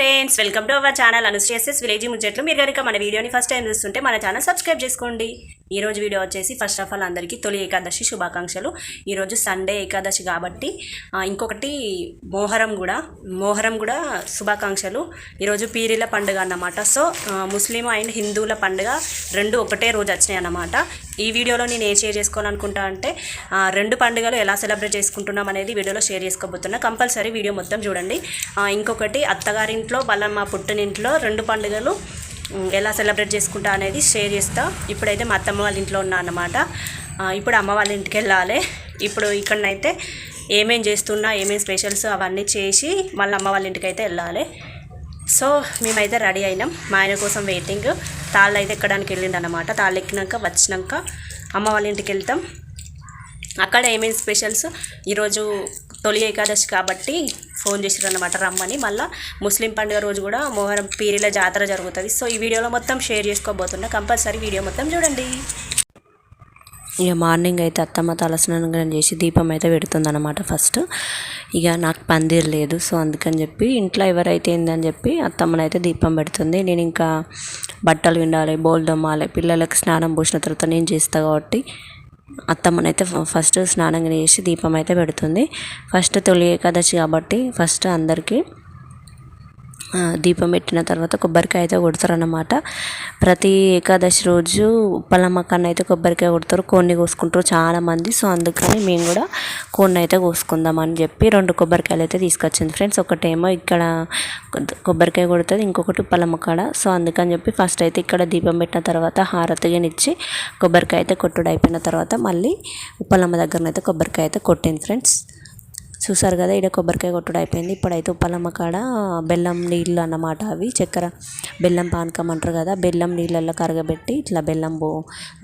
Friends welcome to our channel అనుశ్రేయసెస్ village ముచ్చట్లు. మీరు కనుక మన వీడియోని ఫస్ట్ టైం చూస్తుంటే మన ఛానల్ సబ్స్క్రైబ్ చేసుకోండి. ఈ రోజు వీడియో వచ్చేసి ఫస్ట్ ఆఫ్ ఆల్ అందరికీ తొలి ఏకాదశి శుభాకాంక్షలు. ఈరోజు సండే ఏకాదశి కాబట్టి ఇంకొకటి మోహరం కూడా మోహరం కూడా శుభాకాంక్షలు. ఈరోజు పీరీల పండుగ అన్నమాట. సో ముస్లిం అండ్ హిందువుల పండుగ రెండు ఒకటే రోజు వచ్చినాయి అన్నమాట. ఈ వీడియోలో నేను ఏం షేర్ చేసుకోవాలనుకుంటా అంటే రెండు పండుగలు ఎలా సెలబ్రేట్ చేసుకుంటున్నాం అనేది వీడియోలో షేర్ చేసుకోబోతున్నా. కంపల్సరీ వీడియో మొత్తం చూడండి. ఇంకొకటి అత్తగారింట్లో వాళ్ళ మా పుట్టినింట్లో రెండు పండుగలు ఎలా సెలబ్రేట్ చేసుకుంటా అనేది షేర్ చేస్తా. ఇప్పుడైతే మా అత్తమ్మ వాళ్ళ ఇంట్లో ఉన్నా అన్నమాట. ఇప్పుడు అమ్మ వాళ్ళ ఇంటికి వెళ్ళాలి. ఇప్పుడు ఇక్కడనైతే ఏమేం చేస్తున్నా ఏమేం స్పెషల్స్ అవన్నీ చేసి మళ్ళీ అమ్మ వాళ్ళ ఇంటికి అయితే వెళ్ళాలి. సో మేమైతే రెడీ అయినాం. మా ఆయన కోసం వెయిటింగ్ తాళ్ళు అయితే ఎక్కడానికి వెళ్ళిండు అనమాట తాళ్ళు ఎక్కినాక వచ్చినాక అమ్మ వాళ్ళ ఇంటికి వెళ్తాం. అక్కడ ఏమేమి స్పెషల్స్ ఈరోజు తొలి ఏకాదశి కాబట్టి ఫోన్ చేసారు అనమాట రమ్మని. మళ్ళీ ముస్లిం పండుగ రోజు కూడా మోహరం పీరిల జాతర జరుగుతుంది. సో ఈ వీడియోలో మొత్తం షేర్ చేసుకోబోతున్నా. కంపల్సరీ వీడియో మొత్తం చూడండి. ఇక మార్నింగ్ అయితే అత్తమ్మ తలస్నానం చేసి దీపం అయితే పెడుతుందన్నమాట ఫస్ట్. ఇక నాకు పందిర్ లేదు సో అందుకని చెప్పి ఇంట్లో ఎవరైతే ఏందని చెప్పి అత్తమ్మనైతే దీపం పెడుతుంది. నేను ఇంకా బట్టలు విండాలి బోల్ దొమ్మాలి పిల్లలకు స్నానం పోసిన తర్వాత నేను చేస్తా కాబట్టి అత్తమ్మనైతే ఫ- ఫస్ట్ స్నానం చేసి దీపం అయితే పెడుతుంది. ఫస్ట్ తొలి ఏకాదశి కాబట్టి ఫస్ట్ అందరికీ దీపం పెట్టిన తర్వాత కొబ్బరికాయ అయితే కొడతారన్నమాట. ప్రతి ఏకాదశి రోజు ఉప్పలమ్మ అయితే కొబ్బరికాయ కొడతారు. కోడిని కోసుకుంటారు చాలామంది. సో అందుకని మేము కూడా కోడిని అయితే కోసుకుందాం అని చెప్పి రెండు కొబ్బరికాయలు అయితే తీసుకొచ్చింది ఫ్రెండ్స్. ఒకటేమో ఇక్కడ కొబ్బరికాయ కొడుతుంది ఇంకొకటి ఉప్పలమ్మ కాడ సో అందుకని చెప్పి ఫస్ట్ అయితే ఇక్కడ దీపం పెట్టిన తర్వాత హారతిగానిచ్చి కొబ్బరికాయ అయితే కొట్టుడు అయిపోయిన తర్వాత మళ్ళీ ఉప్పలమ్మ దగ్గరనైతే కొబ్బరికాయ అయితే కొట్టింది ఫ్రెండ్స్. చూసారు కదా ఇక్కడ కొబ్బరికాయ కొట్టుడు అయిపోయింది. ఇప్పుడైతే ఉప్పలమ్మ కాడ బెల్లం నీళ్ళు అన్నమాట అవి. చక్కెర బెల్లం పానకం అంటారు కదా బెల్లం నీళ్ళల్లో కరగబెట్టి ఇట్లా బెల్లం పో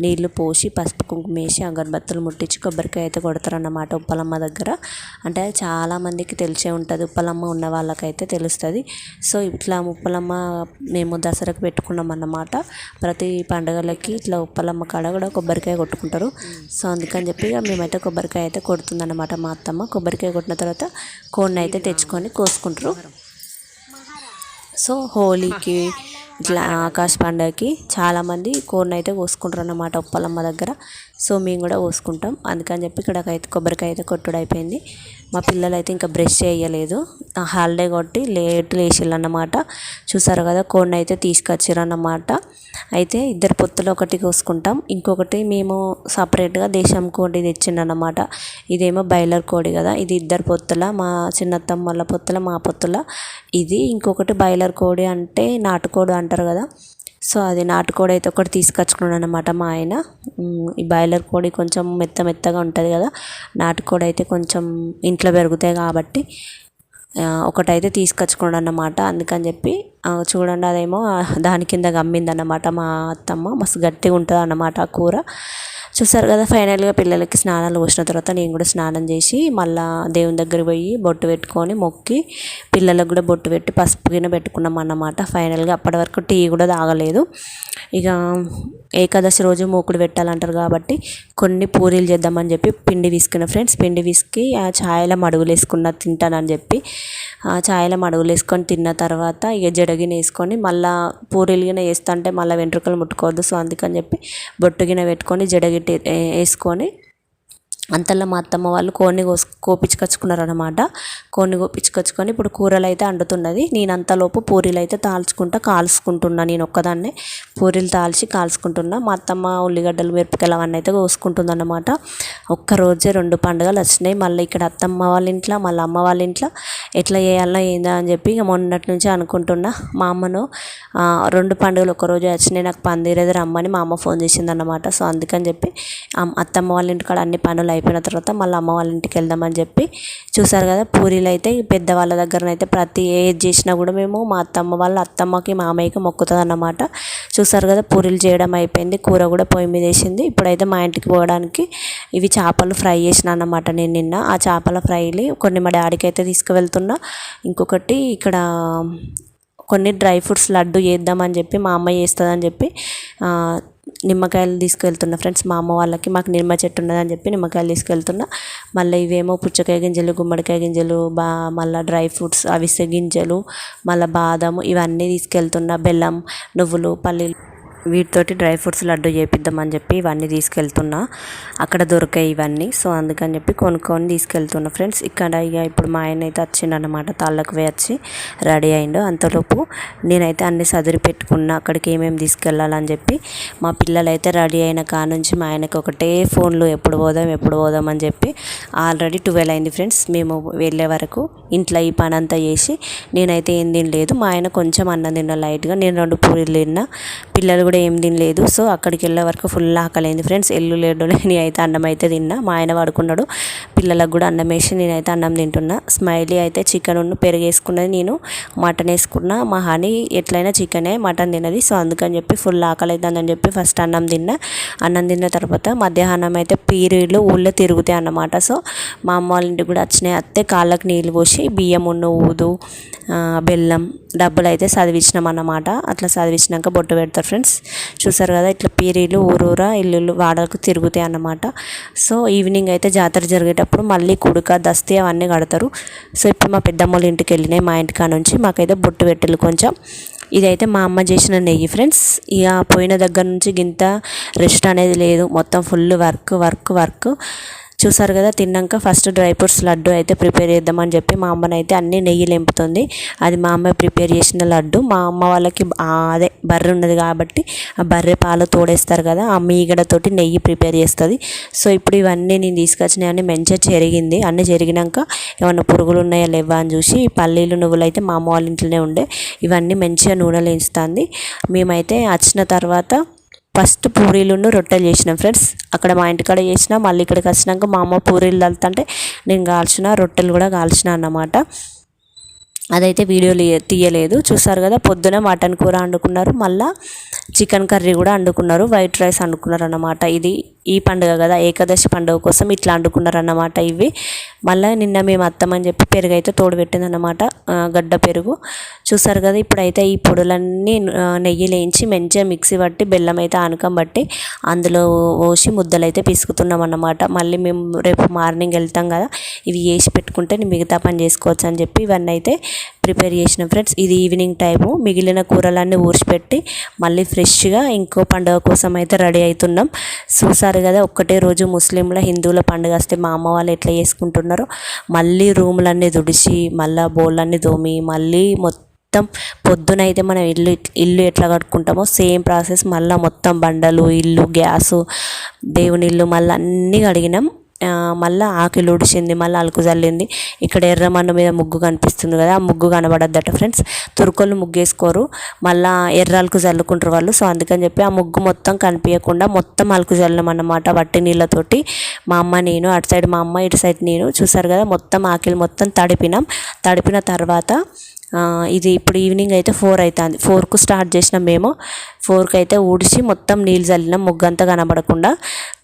నీళ్ళు పోసి పసుపు కుంకుమ వేసి అగరబత్తులు ముట్టించి కొబ్బరికాయ అయితే కొడతారన్నమాట ఉప్పలమ్మ దగ్గర. అంటే చాలామందికి తెలిసే ఉంటుంది. ఉప్పలమ్మ ఉన్న వాళ్ళకైతే తెలుస్తుంది. సో ఇట్లా ఉప్పలమ్మ మేము దసరాకు పెట్టుకున్నాం అన్నమాట. ప్రతి పండుగలకి ఇట్లా ఉప్పలమ్మ కాడ కూడా కొబ్బరికాయ కొట్టుకుంటారు. సో అందుకని చెప్పి ఇక మేమైతే కొబ్బరికాయ అయితే కొడుతుందన్నమాట మా అత్తమ్మ. కొబ్బరికాయ కొట్టిన తర్వాత కోడిని అయితే తెచ్చుకొని కోసుకుంటారు. సో హోలీకి ఇట్లా ఆకాశ పండగకి చాలామంది కోడిని అయితే కోసుకుంటారు అన్నమాట ఉప్పలమ్మ దగ్గర. సో మేము కూడా కోసుకుంటాం. అందుకని చెప్పి ఇక్కడ అయితే కొబ్బరికాయ అయితే కొట్టుడు అయిపోయింది. మా పిల్లలు అయితే ఇంకా బ్రష్ చేయలేదు. హాలిడే కొట్టి లేట్ లేచిళ్ళు అన్నమాట చూసారు కదా కోడిని అయితే తీసుకొచ్చారు అన్నమాట అయితే ఇద్దరు పొత్తులు ఒకటి కోసుకుంటాం. ఇంకొకటి మేము సపరేట్గా దేశం కోడి తెచ్చిండనమాట ఇదేమో బయలర్ కోడి కదా ఇది ఇద్దరు పొత్తుల మా చిన్నత్తమ్మ వాళ్ళ పొత్తుల మా పొత్తుల. ఇది ఇంకొకటి బయలర్ కోడి అంటే నాటుకోడి అంటారు కదా సో అది నాటుకోడి అయితే ఒకటి తీసుకొచ్చుకున్నాడు అనమాట మా ఆయన. ఈ బాయిలర్ కోడి కొంచెం మెత్త మెత్తగా ఉంటుంది కదా నాటుకోడి అయితే కొంచెం ఇంట్లో పెరుగుతాయి కాబట్టి ఒకటైతే తీసుకొచ్చుకున్నాడు అన్నమాట అందుకని చెప్పి చూడండి అదేమో దాని కింద గమ్మిందన్నమాట మా అత్తమ్మ. మస్తు గట్టిగా ఉంటుంది అన్నమాట ఆ కూర. చూసారు కదా ఫైనల్గా పిల్లలకి స్నానాలు పోసిన తర్వాత నేను కూడా స్నానం చేసి మళ్ళా దేవుని దగ్గర పోయి బొట్టు పెట్టుకొని మొక్కి పిల్లలకు కూడా బొట్టు పెట్టి పసుపు గిన్నె పెట్టుకున్నాం అన్నమాట. ఫైనల్గా అప్పటి వరకు టీ కూడా తాగలేదు. ఇక ఏకాదశి రోజు మూకుడు పెట్టాలంటారు కాబట్టి కొన్ని పూరీలు చేద్దామని చెప్పి పిండి తీసుకున్న ఫ్రెండ్స్ పిండి విసికి ఆ ఛాయల మడుగులు వేసుకున్న తింటానని చెప్పి ఆ ఛాయల మడుగులు వేసుకొని తిన్న తర్వాత ఇక జడగిన వేసుకొని మళ్ళా పూరీలు గిన వేస్తుంటే మళ్ళీ వెంట్రుకలు ముట్టుకోవద్దు. సో అందుకని చెప్పి బొట్టు గిన పెట్టుకొని జడగిట్టి వేసుకొని అంతలో మా అత్తమ్మ వాళ్ళు కోడిని కోసు కోపించుకొచ్చుకున్నారు అనమాట కోడిని కోపించుకొచ్చుకొని ఇప్పుడు కూరలు అయితే అండుతున్నది. నేను అంతలోపు పూరీలు అయితే తాల్చుకుంటా కాల్చుకుంటున్నా నేను ఒక్కదాన్నే. పూరీలు తాల్చి కాల్చుకుంటున్నా. మా అత్తమ్మ ఉల్లిగడ్డలు మిరపకాయలు అవన్నీ అయితే కోసుకుంటుంది అనమాట ఒక్కరోజే రెండు పండుగలు వచ్చినాయి. మళ్ళీ ఇక్కడ అత్తమ్మ వాళ్ళ ఇంట్లో మళ్ళీ అమ్మ వాళ్ళ ఇంట్లో. ఎట్లా చేయాలో ఏందా అని చెప్పి ఇక మొన్నటి నుంచి అనుకుంటున్నా. మా అమ్మను రెండు పండుగలు ఒకరోజు వచ్చినాయి. నాకు పందిరేది రమ్మని మా అమ్మ ఫోన్ చేసింది అనమాట సో అందుకని చెప్పి అత్తమ్మ వాళ్ళ ఇంటికాడ అన్ని పనులు అయిపోయిన తర్వాత మళ్ళీ అమ్మ వాళ్ళ ఇంటికి వెళ్దామని చెప్పి చూసారు కదా పూరీలు అయితే పెద్దవాళ్ళ దగ్గరనైతే ప్రతి ఏది చేసినా కూడా మేము మా అత్తమ్మ వాళ్ళ అత్తమ్మకి మామయ్యకి మొక్కుతుంది అన్నమాట చూసారు కదా పూరీలు చేయడం అయిపోయింది కూర కూడా పొయ్యి మీద వేసింది. ఇప్పుడైతే మా ఇంటికి పోవడానికి ఇవి చేపలు ఫ్రై చేసిన అన్నమాట నేను నిన్న. ఆ చేపల ఫ్రైలు కొన్ని మా డాడీకి అయితే తీసుకువెళ్తున్నా. ఇంకొకటి ఇక్కడ కొన్ని డ్రై ఫ్రూట్స్ లడ్డు చేద్దామని చెప్పి మా అమ్మ చేస్తుందని చెప్పి నిమ్మకాయలు తీసుకెళ్తున్నా ఫ్రెండ్స్ మా అమ్మ వాళ్ళకి మాకు నిమ్మ చెట్టు ఉన్నదని చెప్పి నిమ్మకాయలు తీసుకెళ్తున్నా. మళ్ళీ ఇవేమో పుచ్చకాయ గింజలు గుమ్మడికాయ గింజలు బా మళ్ళీ డ్రై ఫ్రూట్స్ అవిసె గింజలు మళ్ళీ బాదం ఇవన్నీ తీసుకెళ్తున్నా. బెల్లం నువ్వులు పల్లీలు. వీటితోటి డ్రై ఫ్రూట్స్ లడ్డు చేపిద్దామని చెప్పి ఇవన్నీ తీసుకెళ్తున్నా. అక్కడ దొరికాయి ఇవన్నీ. సో అందుకని చెప్పి కొనుక్కొని తీసుకెళ్తున్నా ఫ్రెండ్స్. ఇక్కడ ఇక ఇప్పుడు మా ఆయన అయితే వచ్చిండనమాట తాళ్ళకు పోయి వచ్చి రెడీ అయిండు. అంతలోపు నేనైతే అన్ని సదిరి పెట్టుకున్నా. అక్కడికి ఏమేమి తీసుకెళ్ళాలని చెప్పి మా పిల్లలు అయితే రెడీ అయిన కానుంచి మా ఆయనకి ఒకటే ఫోన్లు ఎప్పుడు పోదాం ఎప్పుడు పోదాం అని చెప్పి ఆల్రెడీ ట్వెల్వ్ అయింది ఫ్రెండ్స్. మేము వెళ్ళే వరకు ఇంట్లో ఈ పని అంతా చేసి నేనైతే ఏం తినలేదు. మా ఆయన కొంచెం అన్నం తిన్నా లైట్గా. నేను రెండు పూరీలు తిన్నా. పిల్లలు కూడా ఏం తినలేదు. సో అక్కడికి వెళ్ళే వరకు ఫుల్ ఆకలైంది. ఫ్రెండ్స్ ఎల్లు లేడు నేను అయితే అన్నం అయితే తిన్నా. మా ఆయన పడుకున్నాడు. పిల్లలకు కూడా అన్నం వేసి నేనైతే అన్నం తింటున్నా. స్మైలీ అయితే చికెన్ ఉన్న పెరిగేసుకున్నది నేను మటన్ వేసుకున్నా. మా హనీ ఎట్లయినా చికెనే మటన్ తినది సో అందుకని చెప్పి ఫుల్ ఆకలి అవుతుందని చెప్పి ఫస్ట్ అన్నం తిన్నా. అన్నం తిన్న తర్వాత మధ్యాహ్నం అయితే పీరీలు ఊళ్ళో తిరుగుతాయి అన్నమాట. సో మా అమ్మ వాళ్ళ ఇంటికి కూడా వచ్చినాయి. అత్తే కాళ్ళకు నీళ్ళు పోసి బియ్యం ఉన్న ఊదు బెల్లం డబ్బులు అయితే చదివించినాం అన్నమాట. అట్లా చదివించినాక బొట్టు పెడతారు ఫ్రెండ్స్. చూసారు కదా ఇట్లా పీరీలు ఊరూరా ఇల్లు వాడలకు తిరుగుతాయి అన్నమాట. సో ఈవినింగ్ అయితే జాతర జరిగేటప్పుడు మళ్ళీ కుడుక దస్తి అవన్నీ కడతారు. సో ఇప్పుడు మా పెద్దమ్మ వాళ్ళ ఇంటికి వెళ్ళినాయి మా ఇంటికా నుంచి. మాకైతే బొట్టు పెట్టాలి కొంచెం. ఇదైతే మా అమ్మ చేసిన నెయ్యి ఫ్రెండ్స్. ఇక పోయిన దగ్గర నుంచి గింత రెస్ట్ అనేది లేదు. మొత్తం ఫుల్ వర్క్ వర్క్ వర్క్. చూసారు కదా తిన్నాక ఫస్ట్ డ్రై ఫ్రూట్స్ లడ్డు అయితే ప్రిపేర్ చేద్దామని చెప్పి మా అమ్మనైతే అన్ని నెయ్యి లెంపుతుంది. అది మా అమ్మ ప్రిపేర్ చేసిన లడ్డు. మా అమ్మ వాళ్ళకి అదే బర్రె ఉన్నది కాబట్టి ఆ బర్రె పాలు తోడేస్తారు కదా ఆ మీగడతోటి నెయ్యి ప్రిపేర్ చేస్తుంది. సో ఇప్పుడు ఇవన్నీ నేను తీసుకొచ్చినవన్నీ మంచిగా చెరిగింది. అన్నీ చెరిగినాక ఏమన్నా పురుగులు ఉన్నాయా లేవా అని చూసి పల్లీలు నువ్వులు అయితే మా అమ్మ వాళ్ళ ఇంట్లోనే ఉండే. ఇవన్నీ మంచిగా నూనెలు వేస్తుంది. మేమైతే వచ్చిన తర్వాత ఫస్ట్ పూరీలను రొట్టెలు చేసినాం ఫ్రెండ్స్. అక్కడ మా ఇంటికాడ చేసిన మళ్ళీ ఇక్కడికి వచ్చినాక మా అమ్మ పూరీలు తలుతుంటే నేను కాల్చిన రొట్టెలు కూడా కాల్చిన అన్నమాట. అదైతే వీడియో తీయలేదు. చూసారు కదా పొద్దున మటన్ కూర వండుకున్నారు. మళ్ళీ చికెన్ కర్రీ కూడా వండుకున్నారు వైట్ రైస్ వండుకున్నారు అన్నమాట ఇది ఈ పండుగ కదా ఏకాదశి పండుగ కోసం ఇట్లా వండుకున్నారు అన్నమాట ఇవి. మళ్ళీ నిన్న మేము అత్తమని చెప్పి పెరుగు అయితే తోడు పెట్టింది అన్నమాట గడ్డ పెరుగు. చూసారు కదా ఇప్పుడైతే ఈ పొడులన్నీ నెయ్యి లేయించి మంచిగా మిక్సీ పట్టి బెల్లం అయితే ఆనకం బట్టి అందులో పోసి ముద్దలు అయితే పిసుకుతున్నాం అన్నమాట మళ్ళీ మేము రేపు మార్నింగ్ వెళ్తాం కదా ఇవి వేసి పెట్టుకుంటే మిగతా పని చేసుకోవచ్చు అని చెప్పి ఇవన్నీ అయితే ప్రిపేర్ చేసిన ఫ్రెండ్స్. ఇది ఈవినింగ్ టైము మిగిలిన కూరలన్నీ ఊర్చిపెట్టి మళ్ళీ ఫ్రెష్గా ఇంకో పండుగ కోసం అయితే రెడీ అవుతున్నాం. చూసారు కదా ఒక్కటే రోజు ముస్లింల హిందువుల పండుగ వస్తే మా అమ్మ వాళ్ళు ఎట్లా చేసుకుంటున్నారో. మళ్ళీ రూములన్నీ తుడిచి మళ్ళీ బోళ్ళన్నీ తోమి మళ్ళీ మొత్తం పొద్దునైతే మనం ఇల్లు ఇల్లు ఎట్లా కట్టుకుంటామో సేమ్ ప్రాసెస్. మళ్ళీ మొత్తం బండలు ఇల్లు గ్యాసు దేవుని ఇల్లు మళ్ళీ అన్నీ కడిగినాం. మళ్ళీ ఆకిలు ఊడిచింది మళ్ళీ అలుకు చల్లింది ఇక్కడ ఎర్రమన్ను మీద ముగ్గు కనిపిస్తుంది కదా ఆ ముగ్గు కనబడద్దట ఫ్రెండ్స్. తురుకోళ్ళు ముగ్గు వేసుకోరు మళ్ళీ ఎర్ర అలుకు చల్లుకుంటారు వాళ్ళు. సో అందుకని చెప్పి ఆ ముగ్గు మొత్తం కనిపించకుండా మొత్తం అలుకు చల్లినాం అన్నమాట వట్టి నీళ్ళతోటి. మా అమ్మ నేను అటు సైడ్ మా అమ్మ ఇటు సైడ్ నేను. చూసారు కదా మొత్తం ఆకిలి మొత్తం తడిపినాం. తడిపిన తర్వాత ఇది ఇప్పుడు ఈవినింగ్ అయితే ఫోర్ అవుతుంది ఫోర్కు స్టార్ట్ చేసినాం మేము. ఫోర్క్ అయితే ఊడిచి మొత్తం నీళ్ళు చల్లినాం ముగ్గంతా కనబడకుండా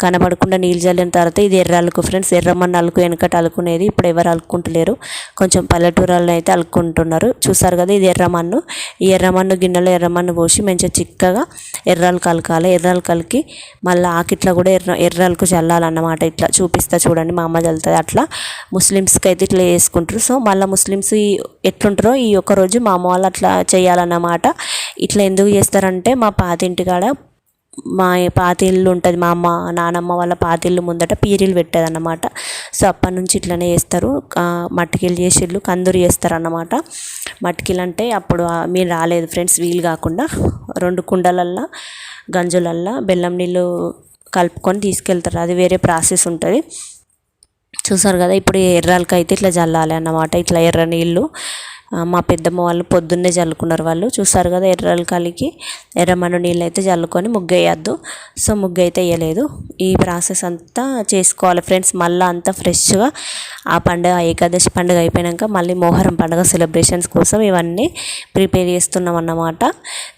కనబడకుండా నీళ్ళు చల్లిన తర్వాత ఇది ఎర్ర అలుకు ఫ్రెండ్స్ ఎర్రమన్ను అలుకు వెనకట అలుకునేది ఇప్పుడు ఎవరు అలుకుంటలేరు కొంచెం పల్లెటూరాల్లో అయితే అలుకుంటున్నారు చూసారు కదా ఇది ఎర్రమన్ను. ఈ ఎర్రమన్ను గిన్నెలో ఎర్రమన్ను పోసి మంచిగా చిక్కగా ఎర్రలు కలకాలి. ఎర్రలు కలికి మళ్ళీ ఆకిట్లా కూడా ఎర్ర ఎర్రాలకు చల్లాలన్నమాట ఇట్లా. చూపిస్తా చూడండి మా అమ్మ చల్లుతుంది అట్లా. ముస్లిమ్స్కి అయితే ఇట్లా చేసుకుంటారు. సో మళ్ళీ ముస్లిమ్స్ ఈ ఎట్లుంటారో ఈ ఒక్క రోజు మా అమ్మ వాళ్ళు అట్లా చేయాలన్నమాట. ఇట్లా ఎందుకు చేస్తారంటే మా పాతింటికాడ మా పాత ఇల్లు ఉంటుంది మా అమ్మ నానమ్మ వాళ్ళ పాత ఇల్లు ముందట పీరీలు పెట్టేది అన్నమాట సో అప్పటి నుంచి ఇట్లనే చేస్తారు. ఆ, మట్టికీలు చేసిళ్ళు కందూరు చేస్తారన్నమాట. మట్టికీలు అంటే అప్పుడు మీరు రాలేదు ఫ్రెండ్స్ వీలు కాకుండా రెండు కుండలల్లో గంజులల్లో బెల్లం నీళ్ళు కలుపుకొని తీసుకెళ్తారు. అది వేరే ప్రాసెస్ ఉంటుంది. చూసారు కదా ఇప్పుడు ఎర్రాలకైతే ఇట్లా చల్లాలి అన్నమాట ఇట్లా ఎర్ర నీళ్ళు మా పెద్దమ్మ వాళ్ళు పొద్దున్నే చల్లుకున్నారు వాళ్ళు. చూసారు కదా ఎర్రలు కలికి ఎర్రమన్ను నీళ్ళు అయితే చల్లుకొని ముగ్గు వేయద్దు. సో ముగ్గు అయితే వేయలేదు. ఈ ప్రాసెస్ అంతా చేసుకోవాలి ఫ్రెండ్స్. మళ్ళీ అంతా ఫ్రెష్గా ఆ పండుగ ఏకాదశి పండుగ అయిపోయాక మళ్ళీ మోహరం పండుగ సెలబ్రేషన్స్ కోసం ఇవన్నీ ప్రిపేర్ చేస్తున్నాం అన్నమాట.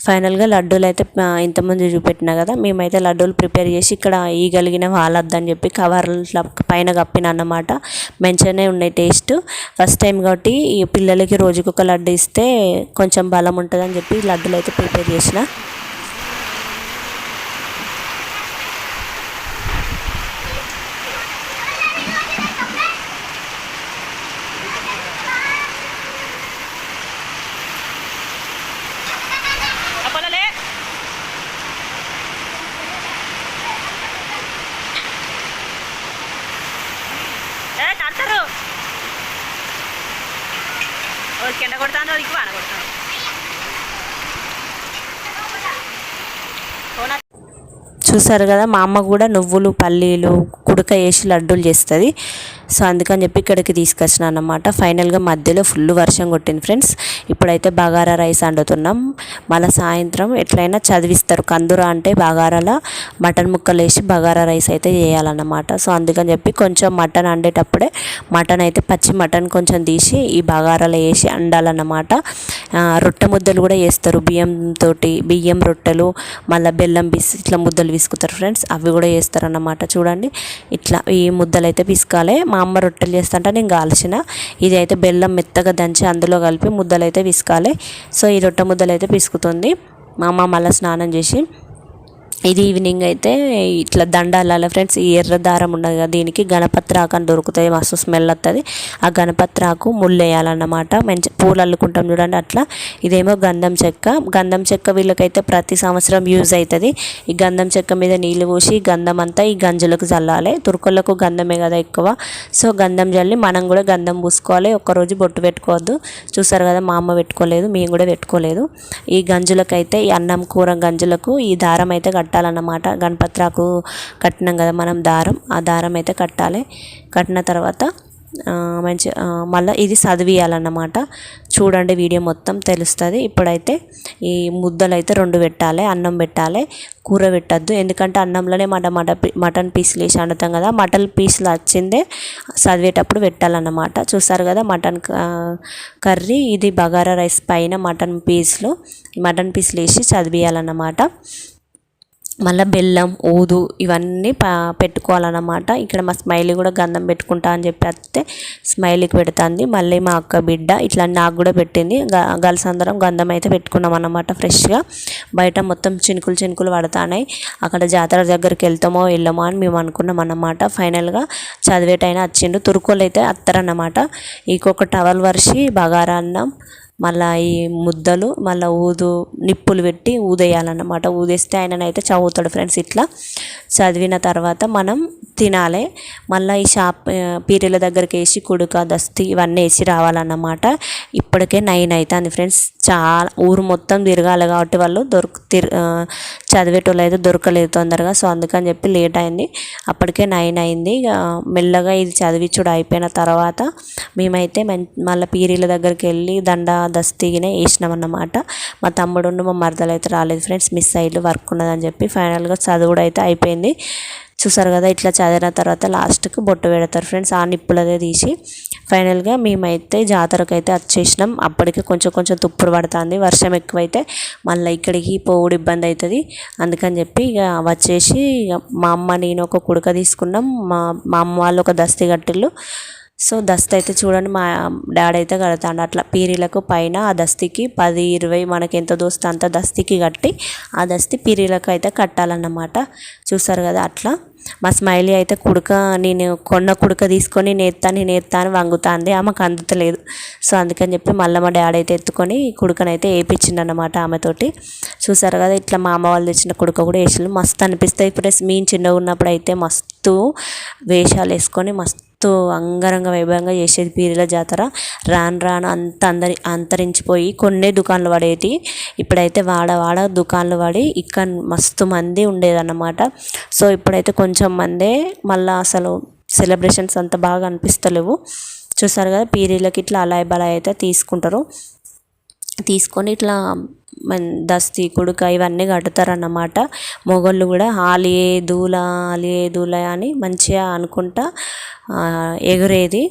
ఫైనల్గా లడ్డూలు అయితే ఇంతమంది ఇంతకుముందు చూపెట్టినా కదా మేమైతే లడ్డూలు ప్రిపేర్ చేసి ఇక్కడ ఈగలిగిన వాళ్ళొద్దని చెప్పి కవర్ల పైన కప్పిన అన్నమాట. మంచిగానే ఉన్నాయి టేస్ట్. ఫస్ట్ టైం కాబట్టి ఈ పిల్లలకి రోజుకొక లడ్డు ఇస్తే కొంచెం బలం ఉంటుందని చెప్పి లడ్డూలు అయితే ప్రిపేర్ చేసిన. వాన కొడుతుంది చూసారు కదా మా అమ్మ కూడా నువ్వులు పల్లీలు కుడక వేసి లడ్డూలు చేస్తుంది. సో అందుకని చెప్పి ఇక్కడికి తీసుకొచ్చిన అనమాట ఫైనల్గా మధ్యలో ఫుల్ వర్షం కొట్టింది ఫ్రెండ్స్ ఇప్పుడైతే బగారా రైస్ వండుతున్నాం. మళ్ళీ సాయంత్రం ఎట్లయినా చదివిస్తారు. కందుర అంటే బగారాల మటన్ ముక్కలు వేసి బగారా రైస్ అయితే చేయాలన్నమాట. సో అందుకని చెప్పి కొంచెం మటన్ వండేటప్పుడే మటన్ అయితే పచ్చి మటన్ కొంచెం తీసి ఈ బగారాలు వేసి వండాలన్నమాట. రొట్టె ముద్దలు కూడా వేస్తారు. బియ్యంతో బియ్యం రొట్టెలు మళ్ళీ బెల్లం పిసి ఇట్లా ముద్దలు పిసుకుతారు ఫ్రెండ్స్ అవి కూడా వేస్తారు అన్నమాట చూడండి ఇట్లా ఈ ముద్దలు అయితే పిసుకాలే. మా అమ్మ రొట్టెలు చేస్తుంటే నేను కాల్చిన. ఇది అయితే బెల్లం మెత్తగా దంచి అందులో కలిపి ముద్దలు అయితే పిసుకాలి సో ఈ రొట్టె ముద్దలు అయితే పిసుకుతుంది. మా అమ్మ మళ్ళీ స్నానం చేసి ఇది ఈవినింగ్ అయితే ఇట్లా దండాల ఫ్రెండ్స్ ఈ ఎర్ర దారం ఉండదు కదా దీనికి గణపతి అని దొరుకుతుంది మస్తు స్మెల్ వస్తుంది ఆ గణపతి ఆకు ముళ్ళు వేయాలన్నమాట మంచి పూలు అల్లుకుంటాం చూడండి అట్లా. ఇదేమో గంధం చెక్క. గంధం చెక్క వీళ్ళకైతే ప్రతి సంవత్సరం యూజ్ అవుతుంది ఈ గంధం చెక్క మీద నీళ్ళు పోసి గంధం అంతా ఈ గంజులకు చల్లాలి తురుకులకు గంధమే కదా ఎక్కువ. సో గంధం చల్లి మనం కూడా గంధం పూసుకోవాలి. ఒక్కరోజు బొట్టు పెట్టుకోవద్దు. చూసారు కదా మా అమ్మ పెట్టుకోలేదు మేము కూడా పెట్టుకోలేదు. ఈ గంజులకైతే ఈ అన్నం కూర గంజులకు ఈ దారం అయితే కట్టాలన్నమాట. గణపత్రాకు కట్టినాం కదా మనం దారం. ఆ దారం అయితే కట్టాలి. కట్టిన తర్వాత మంచి మళ్ళీ ఇది చదివియాలన్నమాట చూడండి వీడియో మొత్తం తెలుస్తుంది. ఇప్పుడైతే ఈ ముద్దలు అయితే రెండు పెట్టాలి. అన్నం పెట్టాలి. కూర పెట్టద్దు. ఎందుకంటే అన్నంలోనే మట మట మటన్ పీసులు వేసి వండుతాం కదా. మటన్ పీసులు వచ్చిందే చదివేటప్పుడు పెట్టాలన్నమాట. చూసారు కదా మటన్ క- కర్రీ. ఇది బగారా రైస్ పైన మటన్ పీసులు మటన్ పీసులు వేసి చదివియాలన్నమాట మళ్ళీ బెల్లం ఊదు ఇవన్నీ పా పెట్టుకోవాలన్నమాట. ఇక్కడ మా స్మైలీ కూడా గంధం పెట్టుకుంటా అని చెప్పి వస్తే స్మైలీకి పెడుతుంది. మళ్ళీ మా అక్క బిడ్డ ఇట్లా నాకు కూడా పెట్టింది. గర్ల్స్ అందరం గంధం అయితే పెట్టుకున్నాం అన్నమాట ఫ్రెష్గా. బయట మొత్తం చినుకులు చినుకులు పడతాయి అక్కడ జాతర దగ్గరికి వెళ్తామో వెళ్ళమో అని మేము అనుకున్నాం అన్నమాట. ఫైనల్గా చదివేటైనా వచ్చిండు. తురుకోలు అయితే అత్తరన్నమాట. ఇంకొక టవల్ వర్షి బగారా అన్నం మళ్ళీ ఈ ముద్దలు మళ్ళీ ఊదు నిప్పులు పెట్టి ఊదేయాలన్నమాట. ఊదేస్తే ఆయననైతే చదువుతాడు ఫ్రెండ్స్ ఇట్లా. చదివిన తర్వాత మనం తినాలి. మళ్ళీ ఈ షాప్ పీరియల దగ్గరికి వేసి కుడుక దస్తి ఇవన్నీ వేసి రావాలన్నమాట. ఇప్పటికే నైన్ అవుతుంది ఫ్రెండ్స్. చాలా ఊరు మొత్తం తిరగాలి కాబట్టి వాళ్ళు దొరుకు తిరు చదివేటోళ్ళు అయితే దొరకలేదు తొందరగా. సో అందుకని చెప్పి లేట్ అయింది. అప్పటికే నైన్ అయింది. మెల్లగా ఇది చదివించుడు అయిపోయిన తర్వాత మేమైతే మళ్ళీ పీరీల దగ్గరికి వెళ్ళి దండ దస్తీనే వేసినాం అన్నమాట మా తమ్ముడు మా మరదలు అయితే రాలేదు ఫ్రెండ్స్. మిస్ అయ్యి వర్క్ ఉన్నదని చెప్పి ఫైనల్గా చదువుడు అయితే అయిపోయింది. చూసారు కదా ఇట్లా చదివిన తర్వాత లాస్ట్కి బొట్టు పెడతారు ఫ్రెండ్స్. ఆ నిప్పులదే తీసి ఫైనల్గా మేమైతే జాతరకు అయితే వచ్చేసినాం అప్పటికి కొంచెం కొంచెం తుప్పుడు పడుతుంది. వర్షం ఎక్కువైతే మళ్ళీ ఇక్కడికి పోవుడు ఇబ్బంది అవుతుంది అందుకని చెప్పి ఇక వచ్చేసి ఇక మా అమ్మ నేను ఒక కుడక తీసుకున్నాం. మా మా అమ్మ వాళ్ళు ఒక దస్తి కట్టిళ్ళు సో దస్తి అయితే చూడండి మా డాడీ అయితే కడతాడు. అట్లా పీరీలకు పైన ఆ దస్తికి పది ఇరవై మనకి ఎంత దోస్తే అంత దస్తికి కట్టి ఆ దస్తి పీరీలకు అయితే కట్టాలన్నమాట. చూస్తారు కదా అట్లా? మా స్మైలీ అయితే కుడక నేను కొన్న కుడక తీసుకొని నేత్తా నేను నేర్తా అని వంగుతాంది. ఆమెకు అందుతలేదు. సో అందుకని చెప్పి మళ్ళీ మా డాడీ అయితే ఎత్తుకొని ఈ అయితే వేయించిండు అనమాట ఆమెతోటి. చూసారు కదా ఇట్లా మా అమ్మ వాళ్ళు తెచ్చిన కుడక కూడా వేసారు మస్తు అనిపిస్తాయి. ఇప్పుడు మేము చిన్నగా ఉన్నప్పుడు అయితే మస్తు వేషాలు వేసుకొని మస్తు అంగరంగ వైభవంగా చేసేది పీరీల జాతర. రాను రాను అంత అందరి అంతరించిపోయి కొన్నే దుకాన్లు పడేటి ఇప్పుడైతే వాడ వాడ దుకాణాలు పడి ఇక్కడ మస్తు మంది ఉండేదన్నమాట. సో ఇప్పుడైతే కొంచెం మందే మళ్ళీ అసలు సెలబ్రేషన్స్ అంత బాగా అనిపిస్తలేవు. చూస్తారు కదా పీరీలకి ఇట్లా అలాయ్ బలాయ్ అయితే తీసుకుంటారు. తీసుకొని ఇట్లా దస్తి కుడుక ఇవన్నీ కడతారన్నమాట. మొగోళ్ళు కూడా ఆలియే దూల ఆలియే దూల అని మంచిగా అనుకుంటా ఎగురేది.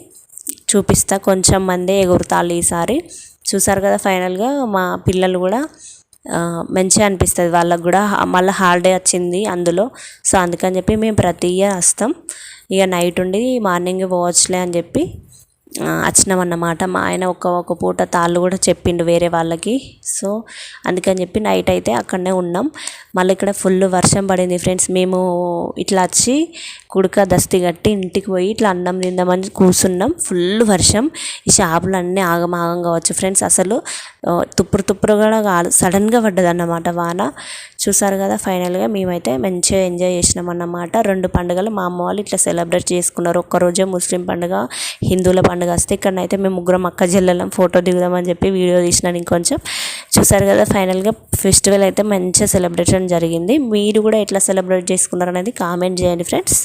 చూపిస్తా కొంచెం మందే ఎగురుతాళ్ళు ఈసారి. చూసారు కదా ఫైనల్గా మా పిల్లలు కూడా మంచిగా అనిపిస్తుంది. వాళ్ళకు కూడా మళ్ళీ హాలిడే వచ్చింది అందులో. సో అందుకని చెప్పి మేము ప్రతి ఇయర్ వస్తాం. ఇక నైట్ ఉండి మార్నింగ్ పోవచ్చులే అని చెప్పి వచ్చినాం వచ్చినామన్నమాట మా ఆయన ఒక ఒక పూట తాళ్ళు కూడా చెప్పిండు వేరే వాళ్ళకి. సో అందుకని చెప్పి నైట్ అయితే అక్కడనే ఉన్నాం. మళ్ళీ ఇక్కడ ఫుల్ వర్షం పడింది ఫ్రెండ్స్. మేము ఇట్లా వచ్చి కుడక దస్తి కట్టి ఇంటికి పోయి ఇట్లా అన్నం తిందామని కూర్చున్నాం. ఫుల్ వర్షం. ఈ షాపులు అన్నీ ఆగమాగం కావచ్చు ఫ్రెండ్స్. అసలు తుప్పురు తుప్పురు కూడా కాదు సడన్గా పడ్డదన్నమాట వాన. చూసారు కదా ఫైనల్గా మేమైతే మంచిగా ఎంజాయ్ చేసినాం అన్నమాట. రెండు పండుగలు మా అమ్మ వాళ్ళు ఇట్లా సెలబ్రేట్ చేసుకున్నారు. ఒక్కరోజే ముస్లిం పండుగ హిందువుల పండుగ వస్తే ఇక్కడనైతే మేము ముగ్గురం అక్క చెల్లెలం ఫోటో దిగుదామని చెప్పి వీడియో తీసినాను ఇంకొంచెం. చూసారు కదా ఫైనల్గా ఫెస్టివల్ అయితే మంచిగా సెలబ్రేషన్ జరిగింది. మీరు కూడా ఎట్లా సెలబ్రేట్ చేసుకున్నారు అనేది కామెంట్ చేయండి ఫ్రెండ్స్.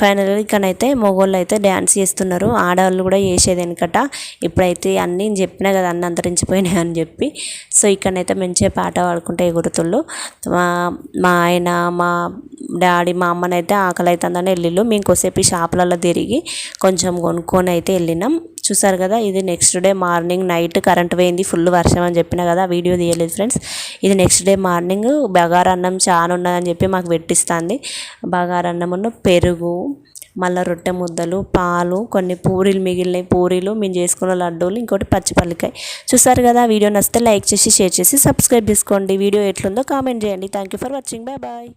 ఫైనల్గా ఇక్కడైతే మగవాళ్ళు అయితే డ్యాన్స్ చేస్తున్నారు. ఆడవాళ్ళు కూడా చేసేది వెనకట. ఇప్పుడైతే అన్నీ చెప్పినా కదా అన్నీ అంతరించిపోయినాయి అని చెప్పి. సో ఇక్కడైతే మంచిగా పాట పాడుకుంటే ఎగురుతుళ్ళు. మా మా ఆయన మా డాడీ మా అమ్మనైతే ఆకలి అవుతుందని వెళ్ళిళ్ళు. మేము కొద్దిసేపు షాపులలో తిరిగి కొంచెం కొనుక్కొని అయితే వెళ్ళినాం. చూసారు కదా ఇది next day morning night current పోయింది ఫుల్ వర్షం అని చెప్పిన కదా వీడియో తీయలేదు ఫ్రెండ్స్ ఇది నెక్స్ట్ డే మార్నింగ్ బగారా అన్నం చాలా ఉన్నదని చెప్పి మాకు పెట్టిస్తుంది. బగారా అన్నమును పెరుగు మళ్ళీ రొట్టె ముద్దలు పాలు కొన్ని పూరీలు మిగిలినాయి. పూరీలు మేము చేసుకున్న లడ్డూలు ఇంకోటి పచ్చిపల్లికాయ చూసారు కదా వీడియో నచ్చితే లైక్ చేసి షేర్ చేసి సబ్స్క్రైబ్ చేసుకోండి. వీడియో ఎట్లుందో కామెంట్ చేయండి. Thank you for watching bye bye